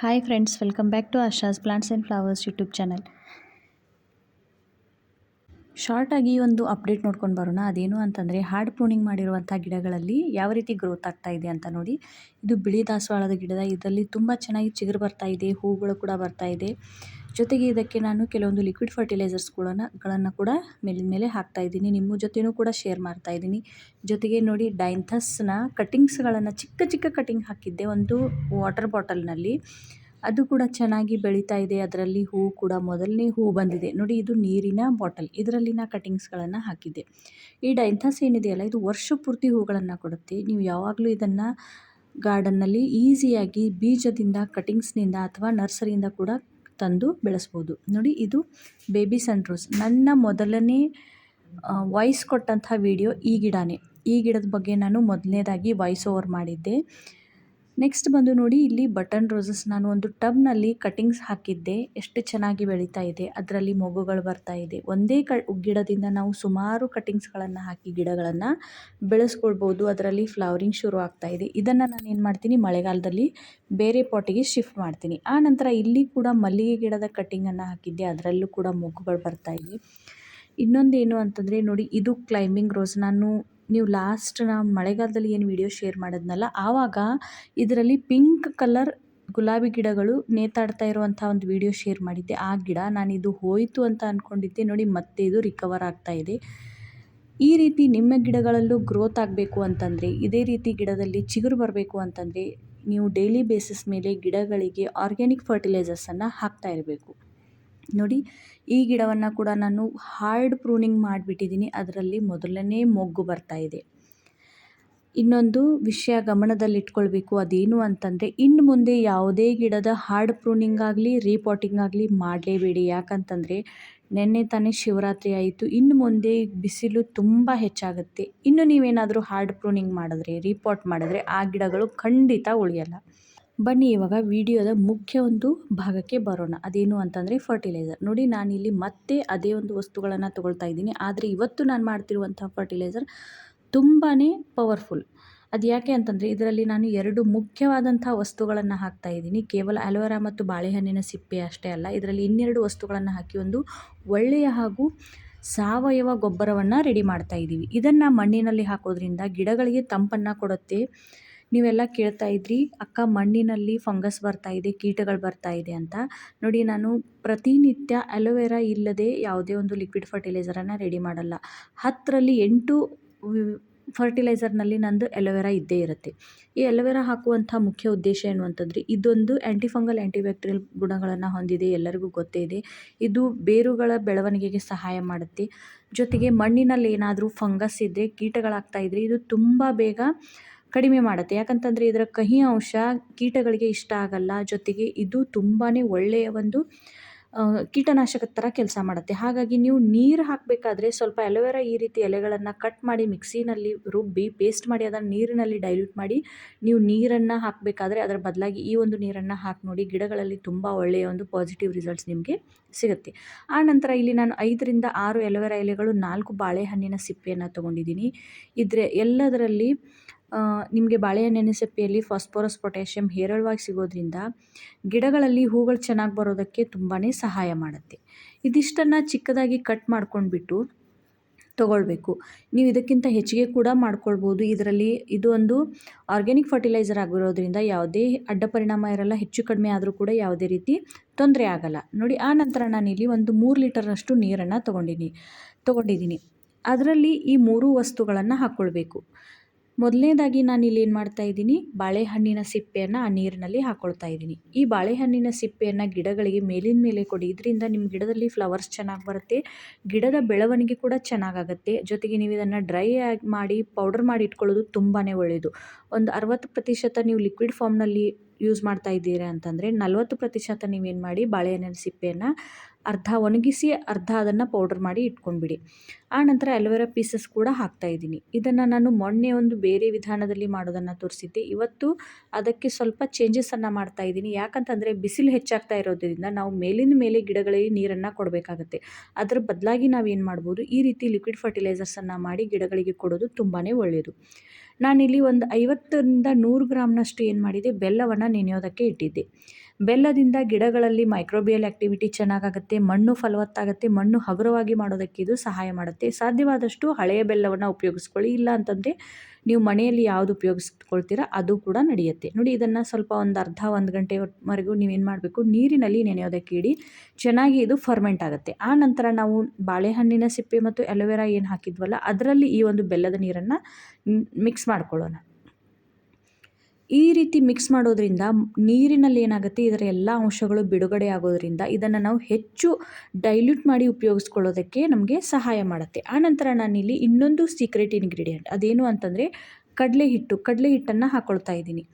Hi friends welcome back to Asha's plants and flowers YouTube channel ಶಾರ್ಟಾಗಿ ಒಂದು update ನೋಡ್ಕೊಂಡು ಬರೋಣ. ಅದೇನು ಅಂತಂದರೆ ಹಾರ್ಡ್ ಪ್ರೂನಿಂಗ್ ಮಾಡಿರುವಂಥ ಗಿಡಗಳಲ್ಲಿ ಯಾವ ರೀತಿ ಗ್ರೋತ್ ಆಗ್ತಾ ಇದೆ ಅಂತ ನೋಡಿ. ಇದು ಬಿಳಿ ದಾಸವಾಳದ ಗಿಡದ ಇದರಲ್ಲಿ ತುಂಬ ಚೆನ್ನಾಗಿ ಚಿಗುರು ಬರ್ತಾ ಇದೆ, ಹೂಗಳು ಕೂಡ ಬರ್ತಾ ಇದೆ. ಜೊತೆಗೆ ಇದಕ್ಕೆ ನಾನು ಕೆಲವೊಂದು ಲಿಕ್ವಿಡ್ ಫರ್ಟಿಲೈಸರ್ಸ್ಗಳನ್ನು ಗಳನ್ನು ಕೂಡ ಮೇಲಿನ ಮೇಲೆ ಹಾಕ್ತಾ ಇದ್ದೀನಿ. ನಿಮ್ಮ ಜೊತೆಯೂ ಕೂಡ ಶೇರ್ ಮಾಡ್ತಾ ಇದ್ದೀನಿ. ಜೊತೆಗೆ ನೋಡಿ ಡೈಂಥಸ್ನ ಕಟ್ಟಿಂಗ್ಸ್ಗಳನ್ನು ಚಿಕ್ಕ ಚಿಕ್ಕ ಕಟ್ಟಿಂಗ್ ಹಾಕಿದ್ದೆ ಒಂದು ವಾಟರ್ ಬಾಟಲ್ನಲ್ಲಿ ಅದು ಕೂಡ ಚೆನ್ನಾಗಿ ಬೆಳೀತಾ ಇದೆ. ಅದರಲ್ಲಿ ಹೂ ಕೂಡ ಮೊದಲನೇ ಹೂ ಬಂದಿದೆ. ನೋಡಿ, ಇದು ನೀರಿನ ಬಾಟಲ್ ಇದರಲ್ಲಿನ ಕಟಿಂಗ್ಸ್ಗಳನ್ನು ಹಾಕಿದ್ದೆ. ಈ ಡೈಂಥಸ್ ಏನಿದೆಯಲ್ಲ ಇದು ವರ್ಷ ಪೂರ್ತಿ ಹೂಗಳನ್ನು ಕೊಡುತ್ತೆ. ನೀವು ಯಾವಾಗಲೂ ಇದನ್ನು ಗಾರ್ಡನ್ನಲ್ಲಿ ಈಸಿಯಾಗಿ ಬೀಜದಿಂದ ಕಟಿಂಗ್ಸ್ನಿಂದ ಅಥವಾ ನರ್ಸರಿಯಿಂದ ಕೂಡ ತಂದು ಬೆಳೆಸ್ಬೋದು. ನೋಡಿ, ಇದು ಬೇಬಿ ಸನ್ರೋಸ್ ನನ್ನ ಮೊದಲನೇ ವಾಯ್ಸ್ ಕೊಟ್ಟಂಥ ವಿಡಿಯೋ ಈ ಗಿಡನೇ. ಈ ಗಿಡದ ಬಗ್ಗೆ ನಾನು ಮೊದಲನೇದಾಗಿ ವಾಯ್ಸ್ ಓವರ್ ಮಾಡಿದ್ದೆ. ನೆಕ್ಸ್ಟ್ ಬಂದು ನೋಡಿ, ಇಲ್ಲಿ ಬಟನ್ ರೋಸಸ್ ನಾನು ಒಂದು ಟಬ್ನಲ್ಲಿ ಕಟಿಂಗ್ಸ್ ಹಾಕಿದ್ದೆ. ಎಷ್ಟು ಚೆನ್ನಾಗಿ ಬೆಳೀತಾ ಇದೆ. ಅದರಲ್ಲಿ ಮೊಗ್ಗುಗಳು ಬರ್ತಾ ಇದೆ. ಒಂದೇ ಕ, ಗಿಡದಿಂದ ನಾವು ಸುಮಾರು ಕಟಿಂಗ್ಸ್ಗಳನ್ನು ಹಾಕಿ ಗಿಡಗಳನ್ನು ಬೆಳೆಸ್ಕೊಳ್ಬೋದು. ಅದರಲ್ಲಿ ಫ್ಲವರಿಂಗ್ ಶುರು ಆಗ್ತಾ ಇದೆ. ಇದನ್ನು ನಾನು ಏನು ಮಾಡ್ತೀನಿ, ಮಳೆಗಾಲದಲ್ಲಿ ಬೇರೆ ಪಾಟಿಗೆ ಶಿಫ್ಟ್ ಮಾಡ್ತೀನಿ. ಆ ನಂತರ ಇಲ್ಲಿ ಕೂಡ ಮಲ್ಲಿಗೆ ಗಿಡದ ಕಟಿಂಗನ್ನು ಹಾಕಿದ್ದೆ. ಅದರಲ್ಲೂ ಕೂಡ ಮೊಗ್ಗುಗಳು ಬರ್ತಾ ಇದೆ ಇನ್ನೊಂದೇನು ಅಂತಂದರೆ ನೋಡಿ, ಇದು ಕ್ಲೈಂಬಿಂಗ್ ರೋಸ್ ನಾನು ನೀವು ಲಾಸ್ಟ್ ನಾ ಮಳೆಗಾಲದಲ್ಲಿ ಏನು ವಿಡಿಯೋ ಶೇರ್ ಮಾಡಿದ್ನಲ್ಲ, ಆವಾಗ ಇದರಲ್ಲಿ ಪಿಂಕ್ ಕಲರ್ ಗುಲಾಬಿ ಗಿಡಗಳು ನೇತಾಡ್ತಾ ಇರುವಂಥ ಒಂದು ವಿಡಿಯೋ ಶೇರ್ ಮಾಡಿದ್ದೆ. ಆ ಗಿಡ ನಾನು ಇದು ಹೋಯಿತು ಅಂತ ಅಂದ್ಕೊಂಡಿದ್ದೆ ನೋಡಿ ಮತ್ತೆ ಇದು ರಿಕವರ್ ಆಗ್ತಾ ಇದೆ. ಈ ರೀತಿ ನಿಮ್ಮ ಗಿಡಗಳಲ್ಲೂ ಗ್ರೋತ್ ಆಗಬೇಕು ಅಂತಂದರೆ, ಇದೇ ರೀತಿ ಗಿಡದಲ್ಲಿ ಚಿಗುರು ಬರಬೇಕು ಅಂತಂದರೆ, ನೀವು ಡೈಲಿ ಬೇಸಿಸ್ ಮೇಲೆ ಗಿಡಗಳಿಗೆ ಆರ್ಗ್ಯಾನಿಕ್ ಫರ್ಟಿಲೈಸರ್ಸನ್ನು ಹಾಕ್ತಾ ಇರಬೇಕು. ನೋಡಿ, ಈ ಗಿಡವನ್ನು ಕೂಡ ನಾನು ಹಾರ್ಡ್ ಪ್ರೂನಿಂಗ್ ಮಾಡಿಬಿಟ್ಟಿದ್ದೀನಿ ಅದರಲ್ಲಿ ಮೊದಲನೇ ಮೊಗ್ಗು ಬರ್ತಾ ಇದೆ. ಇನ್ನೊಂದು ವಿಷಯ ಗಮನದಲ್ಲಿಟ್ಕೊಳ್ಬೇಕು. ಅದೇನು ಅಂತಂದರೆ ಇನ್ನು ಮುಂದೆ ಯಾವುದೇ ಗಿಡದ ಹಾರ್ಡ್ ಪ್ರೂನಿಂಗ್ ಆಗಲಿ ರೀಪಾಟಿಂಗ್ ಆಗಲಿ ಮಾಡಲೇಬೇಡಿ. ಯಾಕಂತಂದರೆ, ನಿನ್ನೆ ತಾನೇ ಶಿವರಾತ್ರಿ ಆಯಿತು. ಇನ್ನು ಮುಂದೆ ಬಿಸಿಲು ತುಂಬ ಹೆಚ್ಚಾಗುತ್ತೆ. ಇನ್ನು ನೀವೇನಾದರೂ ಹಾರ್ಡ್ ಪ್ರೂನಿಂಗ್ ಮಾಡಿದ್ರೆ ರೀಪಾಟ್ ಮಾಡಿದ್ರೆ ಆ ಗಿಡಗಳು ಖಂಡಿತ ಉಳಿಯಲ್ಲ. ಬನ್ನಿ, ಇವಾಗ ವಿಡಿಯೋದ ಮುಖ್ಯ ಒಂದು ಭಾಗಕ್ಕೆ ಬರೋಣ. ಅದೇನು ಅಂತಂದರೆ ಫರ್ಟಿಲೈಸರ್ ನೋಡಿ, ನಾನಿಲ್ಲಿ ಮತ್ತೆ ಅದೇ ಒಂದು ವಸ್ತುಗಳನ್ನು ತೊಗೊಳ್ತಾ ಇದ್ದೀನಿ. ಆದರೆ ಇವತ್ತು ನಾನು ಮಾಡ್ತಿರುವಂಥ ಫರ್ಟಿಲೈಸರ್ ತುಂಬಾ ಪವರ್ಫುಲ್ ಅದು ಯಾಕೆ ಅಂತಂದರೆ ಇದರಲ್ಲಿ ನಾನು ಎರಡು ಮುಖ್ಯವಾದಂಥ ವಸ್ತುಗಳನ್ನು ಹಾಕ್ತಾ ಇದ್ದೀನಿ. ಕೇವಲ ಅಲೋವೆರಾ ಮತ್ತು ಬಾಳೆಹಣ್ಣಿನ ಸಿಪ್ಪೆ ಅಷ್ಟೇ ಅಲ್ಲ, ಇದರಲ್ಲಿ ಇನ್ನೆರಡು ವಸ್ತುಗಳನ್ನು ಹಾಕಿ ಒಂದು ಒಳ್ಳೆಯ ಹಾಗೂ ಸಾವಯವ ಗೊಬ್ಬರವನ್ನು ರೆಡಿ ಮಾಡ್ತಾ ಇದ್ದೀವಿ ಇದನ್ನು ಮಣ್ಣಿನಲ್ಲಿ ಹಾಕೋದ್ರಿಂದ ಗಿಡಗಳಿಗೆ ತಂಪನ್ನು ಕೊಡುತ್ತೆ ನೀವೆಲ್ಲ ಕೇಳ್ತಾ ಇದ್ರಿ, ಅಕ್ಕ ಮಣ್ಣಿನಲ್ಲಿ ಫಂಗಸ್ ಬರ್ತಾ ಇದೆ, ಕೀಟಗಳು ಬರ್ತಾ ಇದೆ ಅಂತ. ನೋಡಿ, ನಾನು ಪ್ರತಿನಿತ್ಯ ಅಲೋವೆರಾ ಇಲ್ಲದೆ ಯಾವುದೇ ಒಂದು ಲಿಕ್ವಿಡ್ ಫರ್ಟಿಲೈಸರನ್ನು ರೆಡಿ ಮಾಡಲ್ಲ. ಹತ್ತರಲ್ಲಿ ಎಂಟು ಫರ್ಟಿಲೈಸರ್ನಲ್ಲಿ ನಂದು ಎಲೋವೆರಾ ಇದ್ದೇ ಇರುತ್ತೆ. ಈ ಎಲೋವೆರಾ ಹಾಕುವಂಥ ಮುಖ್ಯ ಉದ್ದೇಶ ಏನು ಅಂತಂದರೆ, ಇದೊಂದು ಆ್ಯಂಟಿಫಂಗಲ್ ಆ್ಯಂಟಿಬ್ಯಾಕ್ಟೀರಿಯಲ್ ಗುಣಗಳನ್ನು ಹೊಂದಿದೆ, ಎಲ್ಲರಿಗೂ ಗೊತ್ತೇ ಇದೆ. ಇದು ಬೇರುಗಳ ಬೆಳವಣಿಗೆಗೆ ಸಹಾಯ ಮಾಡುತ್ತೆ. ಜೊತೆಗೆ ಮಣ್ಣಿನಲ್ಲಿ ಏನಾದರೂ ಫಂಗಸ್ ಇದ್ದರೆ ಕೀಟಗಳಾಗ್ತಾ ಇದ್ದರೆ ಇದು ತುಂಬ ಬೇಗ ಕಡಿಮೆ ಮಾಡುತ್ತೆ. ಯಾಕಂತಂದರೆ ಇದರ ಕಹಿ ಅಂಶ ಕೀಟಗಳಿಗೆ ಇಷ್ಟ ಆಗಲ್ಲ. ಜೊತೆಗೆ ಇದು ತುಂಬಾ ಒಳ್ಳೆಯ ಒಂದು ಕೀಟನಾಶಕದ ಥರ ಕೆಲಸ ಮಾಡುತ್ತೆ. ಹಾಗಾಗಿ ನೀವು ನೀರು ಹಾಕಬೇಕಾದ್ರೆ ಸ್ವಲ್ಪ ಅಲೋವೆರಾ ಈ ರೀತಿ ಎಲೆಗಳನ್ನು ಕಟ್ ಮಾಡಿ ಮಿಕ್ಸಿನಲ್ಲಿ ರುಬ್ಬಿ, ಪೇಸ್ಟ್ ಮಾಡಿ ಅದನ್ನು ನೀರಿನಲ್ಲಿ ಡೈಲ್ಯೂಟ್ ಮಾಡಿ ನೀವು ನೀರನ್ನು ಹಾಕಬೇಕಾದ್ರೆ ಅದರ ಬದಲಾಗಿ ಈ ಒಂದು ನೀರನ್ನು ಹಾಕಿ ನೋಡಿ ಗಿಡಗಳಲ್ಲಿ ತುಂಬ ಒಳ್ಳೆಯ ಒಂದು ಪಾಸಿಟಿವ್ ರಿಸಲ್ಟ್ಸ್ ನಿಮಗೆ ಸಿಗುತ್ತೆ. ಆ ನಂತರ ಇಲ್ಲಿ ನಾನು ಐದರಿಂದ ಆರು ಎಲೋವೆರಾ ಎಲೆಗಳು ನಾಲ್ಕು ಬಾಳೆಹಣ್ಣಿನ ಸಿಪ್ಪೆಯನ್ನು ತೊಗೊಂಡಿದ್ದೀನಿ. ಇದ್ರೆ ಎಲ್ಲದರಲ್ಲಿ ನಿಮಗೆ ಬಾಳೆಹಣ್ಣಿನ ಸಿಪ್ಪೆಯಲ್ಲಿ ಫಾಸ್ಫರಸ್, ಪೊಟ್ಯಾಷಿಯಂ ಹೇರಳವಾಗಿ ಸಿಗೋದ್ರಿಂದ ಗಿಡಗಳಲ್ಲಿ ಹೂಗಳು ಚೆನ್ನಾಗಿ ಬರೋದಕ್ಕೆ ತುಂಬಾ ಸಹಾಯ ಮಾಡುತ್ತೆ. ಇದಿಷ್ಟನ್ನು ಚಿಕ್ಕದಾಗಿ ಕಟ್ ಮಾಡ್ಕೊಂಡ್ಬಿಟ್ಟು ತೊಗೊಳ್ಬೇಕು. ನೀವು ಇದಕ್ಕಿಂತ ಹೆಚ್ಚಿಗೆ ಕೂಡ ಮಾಡ್ಕೊಳ್ಬೋದು. ಇದರಲ್ಲಿ ಇದು ಒಂದು ಆರ್ಗ್ಯಾನಿಕ್ ಫರ್ಟಿಲೈಸರ್ ಆಗಿರೋದ್ರಿಂದ ಯಾವುದೇ ಅಡ್ಡ ಪರಿಣಾಮ ಇರಲ್ಲ, ಹೆಚ್ಚು ಕಡಿಮೆ ಆದರೂ ಕೂಡ ಯಾವುದೇ ರೀತಿ ತೊಂದರೆ ಆಗಲ್ಲ. ನೋಡಿ, ಆ ನಂತರ ನಾನಿಲ್ಲಿ ಒಂದು ಮೂರು ಲೀಟರ್ನಷ್ಟು ನೀರನ್ನು ತೊಗೊಂಡಿನಿ, ತೊಗೊಂಡಿದ್ದೀನಿ. ಅದರಲ್ಲಿ ಈ ಮೂರು ವಸ್ತುಗಳನ್ನು ಹಾಕ್ಕೊಳ್ಬೇಕು ಮೊದಲನೇದಾಗಿ ನಾನು ಇಲ್ಲಿ ಏನು ಮಾಡ್ತಾ ಇದ್ದೀನಿ? ಬಾಳೆಹಣ್ಣಿನ ಸಿಪ್ಪೆಯನ್ನು ಆ ನೀರಿನಲ್ಲಿ ಹಾಕ್ಕೊಳ್ತಾ ಇದ್ದೀನಿ. ಈ ಬಾಳೆಹಣ್ಣಿನ ಸಿಪ್ಪೆಯನ್ನು ಗಿಡಗಳಿಗೆ ಮೇಲಿನ ಮೇಲೆ ಕೊಡಿ. ಇದರಿಂದ ನಿಮ್ಮ ಗಿಡದಲ್ಲಿ ಫ್ಲವರ್ಸ್ ಚೆನ್ನಾಗಿ ಬರುತ್ತೆ. ಗಿಡದ ಬೆಳವಣಿಗೆ ಕೂಡ ಚೆನ್ನಾಗಾಗುತ್ತೆ. ಜೊತೆಗೆ ನೀವು ಇದನ್ನು ಡ್ರೈ ಆಗಿ ಮಾಡಿ, ಪೌಡರ್ ಮಾಡಿ ಇಟ್ಕೊಳ್ಳೋದು ತುಂಬಾ ಒಳ್ಳೆಯದು ಒಂದು ಅರವತ್ತು ಪ್ರತಿಶತ ನೀವು ಲಿಕ್ವಿಡ್ ಫಾರ್ಮ್ನಲ್ಲಿ ಯೂಸ್ ಮಾಡ್ತಾ ಇದ್ದೀರಾ ಅಂತಂದರೆ, ನಲವತ್ತು ಪ್ರತಿಶತ ನೀವೇನು ಮಾಡಿ, ಬಾಳೆಹಣ್ಣಿನ ಸಿಪ್ಪೆಯನ್ನು ಅರ್ಧ ಒಣಗಿಸಿ ಅರ್ಧ ಅದನ್ನು ಪೌಡರ್ ಮಾಡಿ ಇಟ್ಕೊಂಡ್ಬಿಡಿ. ಆ ನಂತರ ಅಲೋವೆರಾ ಪೀಸಸ್ ಕೂಡ ಹಾಕ್ತಾ ಇದ್ದೀನಿ. ಇದನ್ನು ನಾನು ಮೊನ್ನೆ ಒಂದು ಬೇರೆ ವಿಧಾನದಲ್ಲಿ ಮಾಡೋದನ್ನು ತೋರಿಸಿದ್ದೆ. ಇವತ್ತು ಅದಕ್ಕೆ ಸ್ವಲ್ಪ ಚೇಂಜಸನ್ನು ಮಾಡ್ತಾ ಇದ್ದೀನಿ. ಯಾಕಂತಂದರೆ ಬಿಸಿಲು ಹೆಚ್ಚಾಗ್ತಾ ಇರೋದ್ರಿಂದ ನಾವು ಮೇಲಿನ ಮೇಲೆ ಗಿಡಗಳಿಗೆ ನೀರನ್ನು ಕೊಡಬೇಕಾಗತ್ತೆ. ಅದರ ಬದಲಾಗಿ ನಾವೇನು ಮಾಡ್ಬೋದು? ಈ ರೀತಿ ಲಿಕ್ವಿಡ್ ಫರ್ಟಿಲೈಸರ್ಸನ್ನು ಮಾಡಿ ಗಿಡಗಳಿಗೆ ಕೊಡೋದು ತುಂಬಾ ಒಳ್ಳೆಯದು ನಾನಿಲ್ಲಿ ಒಂದು ಐವತ್ತರಿಂದ ನೂರು ಗ್ರಾಮ್ನಷ್ಟು ಏನು ಮಾಡಿದೆ ಬೆಲ್ಲವನ್ನು ನೆನೆಯೋದಕ್ಕೆ ಇಟ್ಟಿದ್ದೆ. ಬೆಲ್ಲದಿಂದ ಗಿಡಗಳಲ್ಲಿ ಮೈಕ್ರೋಬಿಯಲ್ ಆಕ್ಟಿವಿಟಿ ಚೆನ್ನಾಗಾಗುತ್ತೆ, ಮಣ್ಣು ಫಲವತ್ತಾಗುತ್ತೆ, ಮಣ್ಣು ಹಗುರವಾಗಿ ಮಾಡೋದಕ್ಕೆ ಇದು ಸಹಾಯ ಮಾಡುತ್ತೆ. ಸಾಧ್ಯವಾದಷ್ಟು ಹಳೆಯ ಬೆಲ್ಲವನ್ನು ಉಪಯೋಗಿಸ್ಕೊಳ್ಳಿ, ಇಲ್ಲ ಅಂತಂದರೆ ನೀವು ಮನೆಯಲ್ಲಿ ಯಾವುದು ಉಪಯೋಗಿಸ್ಕೊಳ್ತೀರಾ ಅದು ಕೂಡ ನಡೆಯುತ್ತೆ. ನೋಡಿ, ಇದನ್ನು ಸ್ವಲ್ಪ ಒಂದು ಅರ್ಧ, ಒಂದು ಗಂಟೆವರೆಗೂ ನೀವೇನು ಮಾಡಬೇಕು, ನೀರಿನಲ್ಲಿ ನೆನೆಯೋದಕ್ಕೆ ಇಡಿ, ಚೆನ್ನಾಗಿ ಇದು ಫರ್ಮೆಂಟ್ ಆಗುತ್ತೆ. ಆ ನಂತರ ನಾವು ಬಾಳೆಹಣ್ಣಿನ ಸಿಪ್ಪೆ ಮತ್ತು ಅಲೋವೆರಾ ಏನು ಹಾಕಿದ್ವಲ್ಲ, ಅದರಲ್ಲಿ ಈ ಒಂದು ಬೆಲ್ಲದ ನೀರನ್ನು ಮಿಕ್ಸ್ ಮಾಡ್ಕೊಳ್ಳೋಣ. ಈ ರೀತಿ ಮಿಕ್ಸ್ ಮಾಡೋದ್ರಿಂದ ನೀರಿನಲ್ಲಿ ಏನಾಗುತ್ತೆ? ಇದರ ಎಲ್ಲ ಅಂಶಗಳು ಬಿಡುಗಡೆ ಆಗೋದ್ರಿಂದ ಇದನ್ನು ನಾವು ಹೆಚ್ಚು ಡೈಲ್ಯೂಟ್ ಮಾಡಿ ಉಪಯೋಗಿಸ್ಕೊಳ್ಳೋದಕ್ಕೆ ನಮಗೆ ಸಹಾಯ ಮಾಡುತ್ತೆ. ಆನಂತರ ನಾನಿಲ್ಲಿ ಇನ್ನೊಂದು ಸೀಕ್ರೆಟ್ ಇಂಗ್ರೀಡಿಯೆಂಟ್ ಅದೇನು ಅಂತಂದರೆ ಕಡಲೆ ಹಿಟ್ಟು, ಕಡಲೆ ಹಿಟ್ಟನ್ನು ಹಾಕ್ಕೊಳ್ತಾ ಇದ್ದೀನಿ.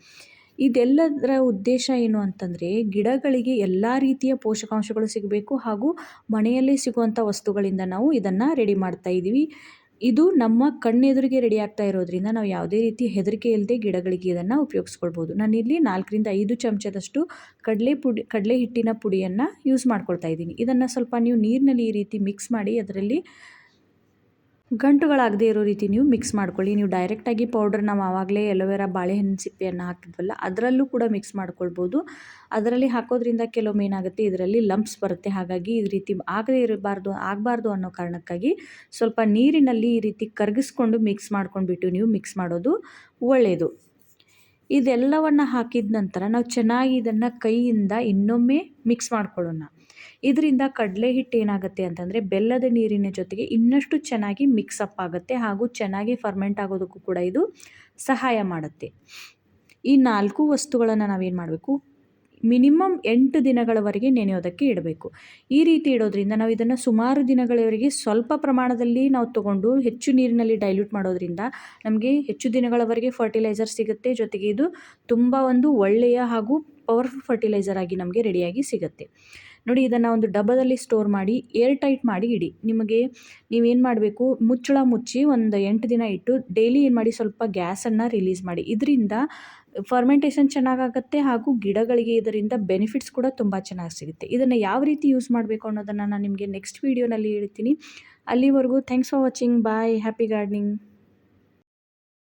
ಇದೆಲ್ಲದರ ಉದ್ದೇಶ ಏನು ಅಂತಂದರೆ ಗಿಡಗಳಿಗೆ ಎಲ್ಲ ರೀತಿಯ ಪೋಷಕಾಂಶಗಳು ಸಿಗಬೇಕು ಹಾಗೂ ಮನೆಯಲ್ಲೇ ಸಿಗುವಂಥ ವಸ್ತುಗಳಿಂದ ನಾವು ಇದನ್ನು ರೆಡಿ ಮಾಡ್ತಾ ಇದ್ದೀವಿ. ಇದು ನಮ್ಮ ಕಣ್ಣೆದುರಿಗೆ ರೆಡಿ ಆಗ್ತಾ ಇರೋದ್ರಿಂದ ನಾವು ಯಾವುದೇ ರೀತಿ ಹೆದರಿಕೆ ಇಲ್ಲದೆ ಗಿಡಗಳಿಗೆ ಇದನ್ನು ಉಪಯೋಗಿಸ್ಕೊಳ್ಬೋದು. ನಾನಿಲ್ಲಿ ನಾಲ್ಕರಿಂದ ಐದು ಚಮಚದಷ್ಟು ಕಡಲೆ ಪುಡಿ, ಕಡಲೆ ಹಿಟ್ಟಿನ ಪುಡಿಯನ್ನು ಯೂಸ್ ಮಾಡ್ಕೊಳ್ತಾ ಇದ್ದೀನಿ. ಇದನ್ನು ಸ್ವಲ್ಪ ನೀವು ನೀರಿನಲ್ಲಿ ಈ ರೀತಿ ಮಿಕ್ಸ್ ಮಾಡಿ, ಅದರಲ್ಲಿ ಗಂಟುಗಳಾಗದೇ ಇರೋ ರೀತಿ ನೀವು ಮಿಕ್ಸ್ ಮಾಡ್ಕೊಳ್ಳಿ. ನೀವು ಡೈರೆಕ್ಟಾಗಿ ಪೌಡರ್ ನಾವು ಆವಾಗಲೇ ಎಲೋವೆರಾ ಬಾಳೆಹಣ್ಣು ಸಿಪ್ಪೆಯನ್ನು ಹಾಕಿದ್ವಲ್ಲ, ಅದರಲ್ಲೂ ಕೂಡ ಮಿಕ್ಸ್ ಮಾಡ್ಕೊಳ್ಬೋದು. ಅದರಲ್ಲಿ ಹಾಕೋದ್ರಿಂದ ಕೆಲವೊಮ್ಮೆ ಏನಾಗುತ್ತೆ, ಇದರಲ್ಲಿ ಲಂಪ್ಸ್ ಬರುತ್ತೆ. ಹಾಗಾಗಿ ಈ ರೀತಿ ಆಗದೇ ಇರಬಾರ್ದು, ಆಗಬಾರ್ದು ಅನ್ನೋ ಕಾರಣಕ್ಕಾಗಿ ಸ್ವಲ್ಪ ನೀರಿನಲ್ಲಿ ಈ ರೀತಿ ಕರಗಿಸ್ಕೊಂಡು ಮಿಕ್ಸ್ ಮಾಡ್ಕೊಂಡ್ಬಿಟ್ಟು ನೀವು ಮಿಕ್ಸ್ ಮಾಡೋದು ಒಳ್ಳೆಯದು ಇದೆಲ್ಲವನ್ನು ಹಾಕಿದ ನಂತರ ನಾವು ಚೆನ್ನಾಗಿ ಇದನ್ನು ಕೈಯಿಂದ ಇನ್ನೊಮ್ಮೆ ಮಿಕ್ಸ್ ಮಾಡ್ಕೊಳ್ಳೋಣ. ಇದರಿಂದ ಕಡಲೆ ಹಿಟ್ಟು ಏನಾಗುತ್ತೆ ಅಂತಂದರೆ ಬೆಲ್ಲದ ನೀರಿನ ಜೊತೆಗೆ ಇನ್ನಷ್ಟು ಚೆನ್ನಾಗಿ ಮಿಕ್ಸಪ್ ಆಗುತ್ತೆ ಹಾಗೂ ಚೆನ್ನಾಗಿ ಫರ್ಮೆಂಟ್ ಆಗೋದಕ್ಕೂ ಕೂಡ ಇದು ಸಹಾಯ ಮಾಡುತ್ತೆ. ಈ ನಾಲ್ಕು ವಸ್ತುಗಳನ್ನು ನಾವೇನು ಮಾಡಬೇಕು? ಮಿನಿಮಮ್ ಎಂಟು ದಿನಗಳವರೆಗೆ ನೆನೆಯೋದಕ್ಕೆ ಇಡಬೇಕು. ಈ ರೀತಿ ಇಡೋದ್ರಿಂದ ನಾವು ಇದನ್ನು ಸುಮಾರು ದಿನಗಳವರೆಗೆ ಸ್ವಲ್ಪ ಪ್ರಮಾಣದಲ್ಲಿ ನಾವು ತೊಗೊಂಡು ಹೆಚ್ಚು ನೀರಿನಲ್ಲಿ ಡೈಲ್ಯೂಟ್ ಮಾಡೋದ್ರಿಂದ ನಮಗೆ ಹೆಚ್ಚು ದಿನಗಳವರೆಗೆ ಫರ್ಟಿಲೈಸರ್ ಸಿಗುತ್ತೆ. ಜೊತೆಗೆ ಇದು ತುಂಬ ಒಂದು ಒಳ್ಳೆಯ ಹಾಗೂ ಪವರ್ಫುಲ್ ಫರ್ಟಿಲೈಸರ್ ಆಗಿ ನಮಗೆ ರೆಡಿಯಾಗಿ ಸಿಗುತ್ತೆ. ನೋಡಿ ಇದನ್ನು ಒಂದು ಡಬ್ಬದಲ್ಲಿ ಸ್ಟೋರ್ ಮಾಡಿ ಏರ್ ಟೈಟ್ ಮಾಡಿ ಇಡಿ. ನಿಮಗೆ ನೀವೇನು ಮಾಡಬೇಕು? ಮುಚ್ಚಳ ಮುಚ್ಚಿ ಒಂದು ಎಂಟು ದಿನ ಇಟ್ಟು ಡೈಲಿ ಏನು ಮಾಡಿ? ಸ್ವಲ್ಪ ಗ್ಯಾಸನ್ನು ರಿಲೀಸ್ ಮಾಡಿ. ಇದರಿಂದ ಫರ್ಮೆಂಟೇಷನ್ ಚೆನ್ನಾಗಾಗುತ್ತೆ ಹಾಗೂ ಗಿಡಗಳಿಗೆ ಇದರಿಂದ ಬೆನಿಫಿಟ್ಸ್ ಕೂಡ ತುಂಬ ಚೆನ್ನಾಗಿ ಸಿಗುತ್ತೆ. ಇದನ್ನು ಯಾವ ರೀತಿ ಯೂಸ್ ಮಾಡಬೇಕು ಅನ್ನೋದನ್ನು ನಾನು ನಿಮಗೆ ನೆಕ್ಸ್ಟ್ ವೀಡಿಯೋನಲ್ಲಿ ಹೇಳ್ತೀನಿ. ಅಲ್ಲಿವರೆಗೂ thanks for watching bye happy gardening